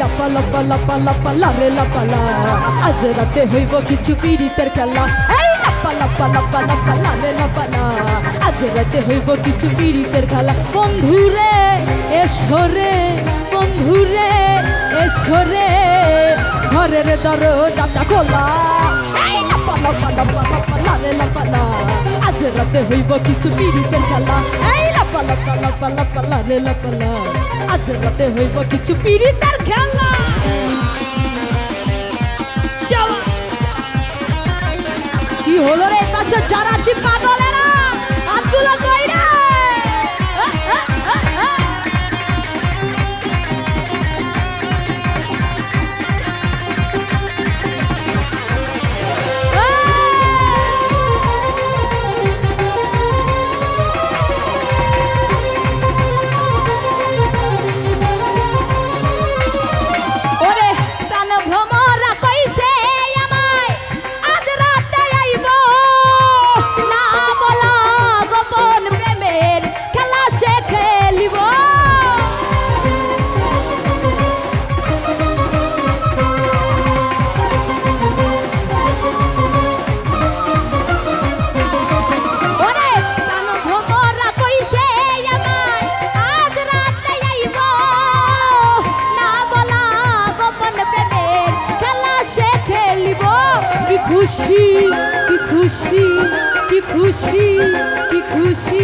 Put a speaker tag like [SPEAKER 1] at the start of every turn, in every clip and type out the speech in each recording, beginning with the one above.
[SPEAKER 1] লাপা লাপা লাপা লাপা লারে লাপা লা আজ রাতে হইব কিছু পীড়িতের খেলা। এই লাপা লাপা লাপা লাপা লারে লাপা লা আজ রাতে হইব কিছু পীড়িতের খেলা বন্ধুরে এসরে বন্ধুরে এসরে ঘরের দরজাটা খোলা এই লাপা লাপা লাপা লাপা লারে লাপা লা আজ রাতে হইব কিছু পীড়িতের খেলা এই লাপা লাপা লাপা লাপা লারে লাপা লা আজ রাতে হইব কিছু পীড়িতের খেলা হলো রে পাশে যারা আছি পাগলেরা। খুশি, কি খুশি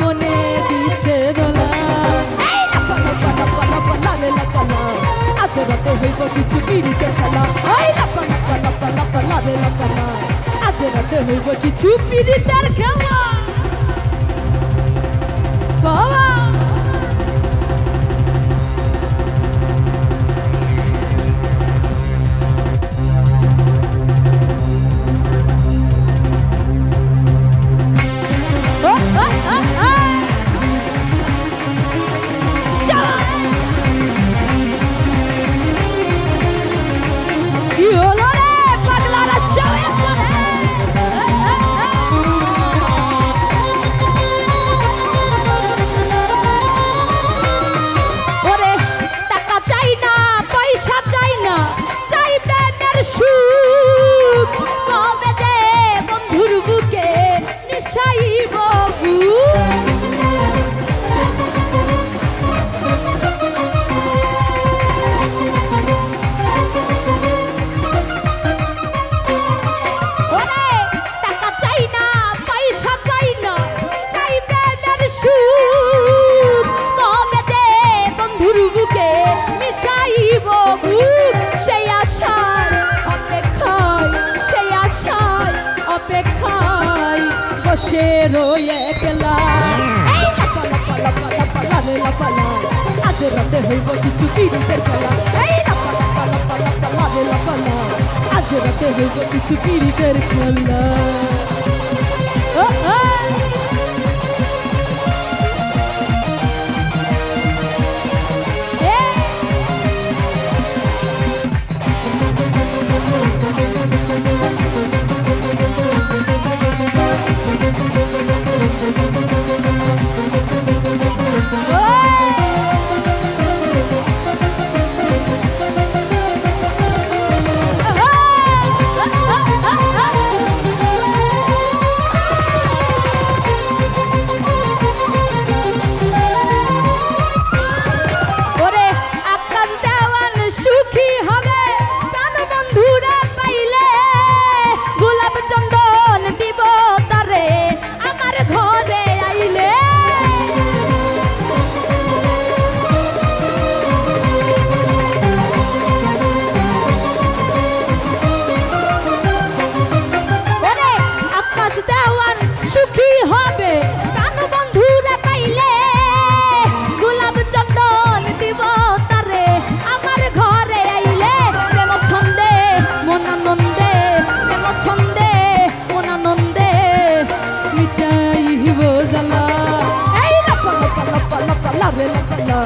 [SPEAKER 1] মনে দিছে দোলা এই লাপা লাপা লাপা লাপা লালে লাপা লা আজ রাতে হইব কিছু পিড়িতে খেলা। এই লাপা লাপা লাপা লাপা লালে লাপা লা আজ রাতে হইব কিছু পিড়িতার খেলা। বাবা! বসে রয়ে একলা আজ রাতে হইব কিছু পীড়িতের খেলা। আজ রাতে হইব কিছু পীড়িতের খেলা। লাভে লাপালা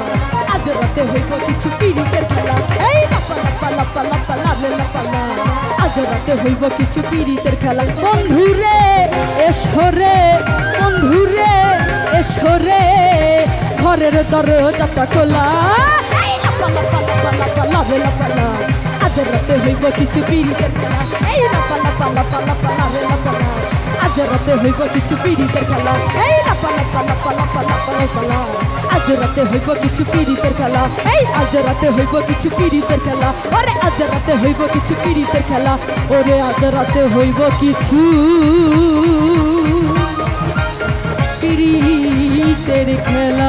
[SPEAKER 1] আজ রাতে হইব কিছু পিড়িতের খেলা এই লাপা লাপা লাপা লাপা লাভে লাপালা আজ রাতে হইব কিছু পিড়িতের খেলা বন্ধুরে এসরে বন্ধুরে এসরে ঘরের দরজাটা খোলা এই লাপা লাপা লাপা লাপা লাভে লাপালা আজ রাতে হইব কিছু পিড়িতের খেলা এই লাপা লাপা লাপা লাপা লাভে লাপালা আজ রাতে হইব কিছু পিড়িতের খেলা এই লাপা লাপা লাপা লাপা লাপা লাপা রাতে হইব কিছু পিড়িতের খেলা। এই আজ রাতে হইব কিছু পিড়িতের খেলা। ওরে, আজ রাতে হইব কিছু পিড়িতের খেলা। ওরে, আজ রাতে হইব কিছু পিড়িতের খেলা।